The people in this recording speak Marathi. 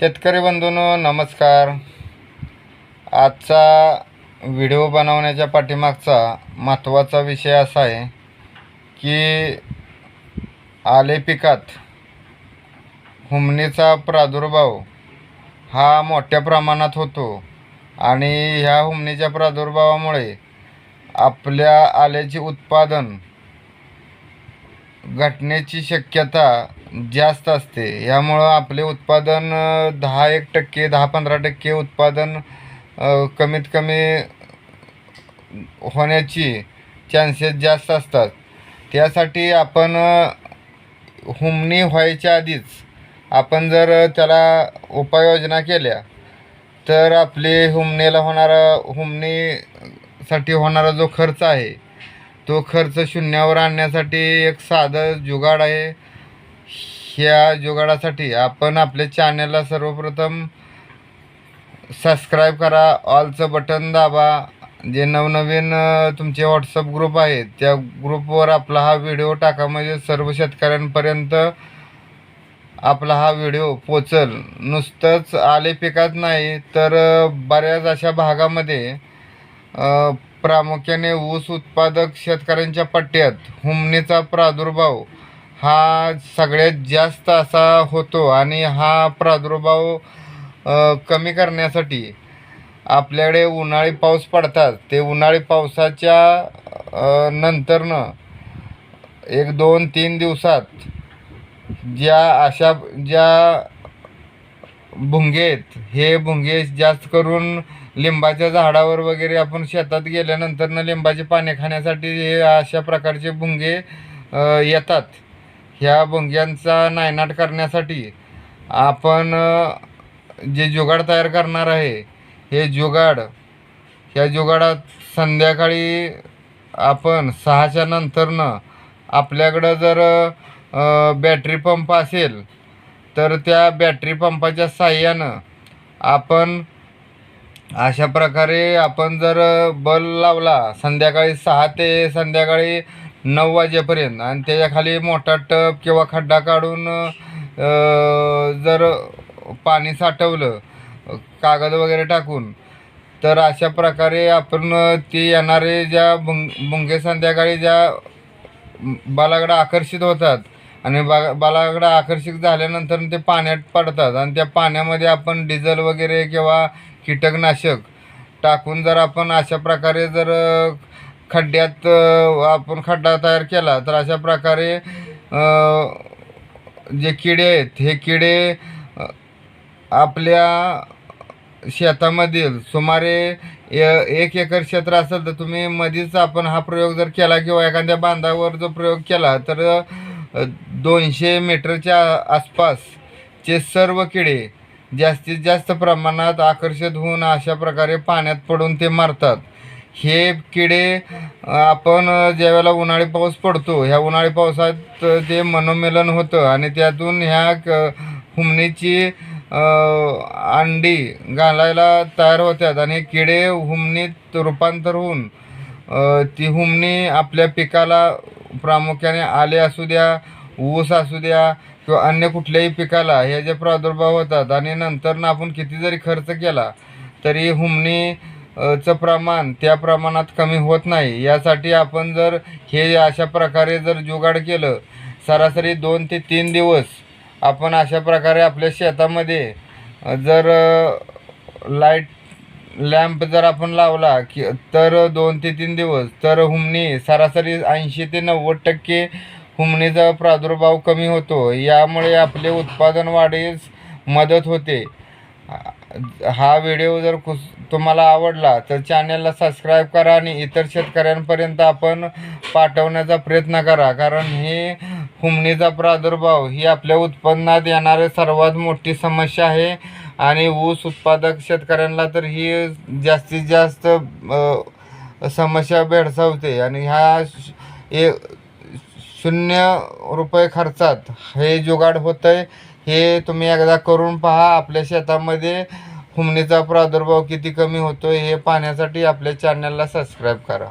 शेतकरी बंधूंनो नमस्कार. आजचा व्हिडिओ बनवण्याच्या पाठीमागचा महत्त्वाचा विषय असा आहे की आले पिकात हुमणीचा प्रादुर्भाव हा मोठ्या प्रमाणात होतो आणि ह्या हुमणीच्या प्रादुर्भावामुळे आपल्या आल्याचे उत्पादन घटण्याची शक्यता जास्त असते. यामुळं आपले उत्पादन दहा एक टक्के दहा पंधरा टक्के उत्पादन कमीत कमी होण्याची चान्सेस जास्त असतात. त्यासाठी आपण हुमणी व्हायच्या आधीच आपण जर त्याला उपाययोजना केल्या तर आपले हुमणीला होणारा हुमणीसाठी होणारा जो खर्च आहे तो खर्च शून्यावर आणण्यासाठी एक साधं जुगाड आहे. ह्या जुगाडासाठी आपण आपल्या चॅनलला सर्वप्रथम सबस्क्राईब करा ऑलचं बटन दाबा जे नवनवीन तुमचे व्हॉट्सअप ग्रुप आहेत त्या ग्रुपवर आपला हा व्हिडिओ टाका. म्हणजे सर्व शेतकऱ्यांपर्यंत आपला हा व्हिडिओ पोचल. नुसतंच आले पिकात नाही तर बऱ्याच अशा भागामध्ये प्रामुख्याने ऊस उत्पादक शेतकऱ्यांच्या पट्ट्यात हुमणीचा प्रादुर्भाव हा सगळ्यात जास्त असा होतो आणि हा प्रादुर्भाव कमी करण्यासाठी आपल्याकडे उन्हाळी पाऊस पडतात. ते उन्हाळी पावसाच्या नंतरनं एक दोन तीन दिवसात ज्या अशा ज्या भुंगे आहेत हे भुंगे जास्त करून लिंबाच्या झाडावर वगैरे आपण शेतात गेल्यानंतरनं लिंबाचे पाने खाण्यासाठी हे अशा प्रकारचे भुंगे येतात. ह्या भुंग्यांचा नायनाट करण्यासाठी आपण जे जुगाड तयार करणार आहे हे जुगाड ह्या जुगाडात संध्याकाळी आपण सहाच्या नंतरनं आपल्याकडं जर बॅटरी पंप असेल तर त्या बॅटरी पंपाच्या साह्यानं आपण अशा प्रकारे आपण जर बल लावला संध्याकाळी सहा ते संध्याकाळी नऊ वाजेपर्यंत. आणि त्याच्याखाली मोठा टब किंवा खड्डा काढून जर पाणी साठवलं कागद वगैरे टाकून तर अशा प्रकारे आपण ते येणारे ज्या भुंग भुंगे संध्याकाळी ज्या बालाकडं आकर्षित होतात आणि बा बालाकडं आकर्षित झाल्यानंतर ते पाण्यात पडतात आणि त्या पाण्यामध्ये आपण डिझेल वगैरे किंवा कीटकनाशक टाकून जर आपण अशा प्रकारे जर खड्ड्यात आपण खड्डा तयार केला तर अशा प्रकारे जे किडे आहेत हे किडे आपल्या शेतामधील सुमारे एक एकर क्षेत्र असेल तर तुम्ही मधीच आपण हा प्रयोग जर केला किंवा एखाद्या बांधावर जो प्रयोग केला तर दोनशे मीटरच्या आसपासचे सर्व किडे जास्तीत जास्त प्रमाणात आकर्षित होऊन अशा प्रकारे पाण्यात पडून ते मारतात. हे किडे आपण ज्यावेळेला उन्हाळी पाऊस पडतो ह्या उन्हाळी पावसात ते मनोमेलन होतं आणि त्यातून ह्या क- हुमणीची अंडी घालायला तयार होतात आणि किडे हुमणीत रूपांतर होऊन ती हुमणी आपल्या पिकाला प्रामुख्याने आले असू द्या ऊस असू द्या किंवा अन्य कुठल्याही पिकाला हे जे प्रादुर्भाव होतात आणि नंतर आपण किती जरी खर्च केला तरी हुमणी चं प्रमाण त्या प्रमाणात कमी होत नाही. यासाठी आपण जर हे अशा प्रकारे जर जुगाड केलं सरासरी दोन ते तीन दिवस आपण अशा प्रकारे आपल्या शेतामध्ये जर लाइट लॅम्प जर आपण लावला की तर दोन ते तीन दिवस तर हुमणी सरासरी ऐंशी ते नव्वद टक्के हुमणीचा प्रादुर्भाव कमी होतो. यामुळे आपले उत्पादन वाढीस मदत होते. हा व्हिडिओ जर कुस तुम्हाला आवडला तर चॅनलला सबस्क्राईब करा आणि इतर शेतकऱ्यांपर्यंत आपण पाठवण्याचा प्रयत्न करा. कारण हे हुमणीचा प्रादुर्भाव ही आपल्या उत्पन्नात येणारी सर्वात मोठी समस्या आहे. आणि ऊस उत्पादक शेतकऱ्यांना तर ही जास्तीत जास्त समस्या भेडसावते. आणि ह्या श- ए शून्य रुपये खर्चात हे जुगाड होतं आहे हे तुम्ही एकदा करून पहा आपल्या शेतामध्ये हुमणीचा प्रादुर्भाव किती कमी होतो हे पाहण्यासाठी आपल्या चॅनलला सबस्क्राईब करा.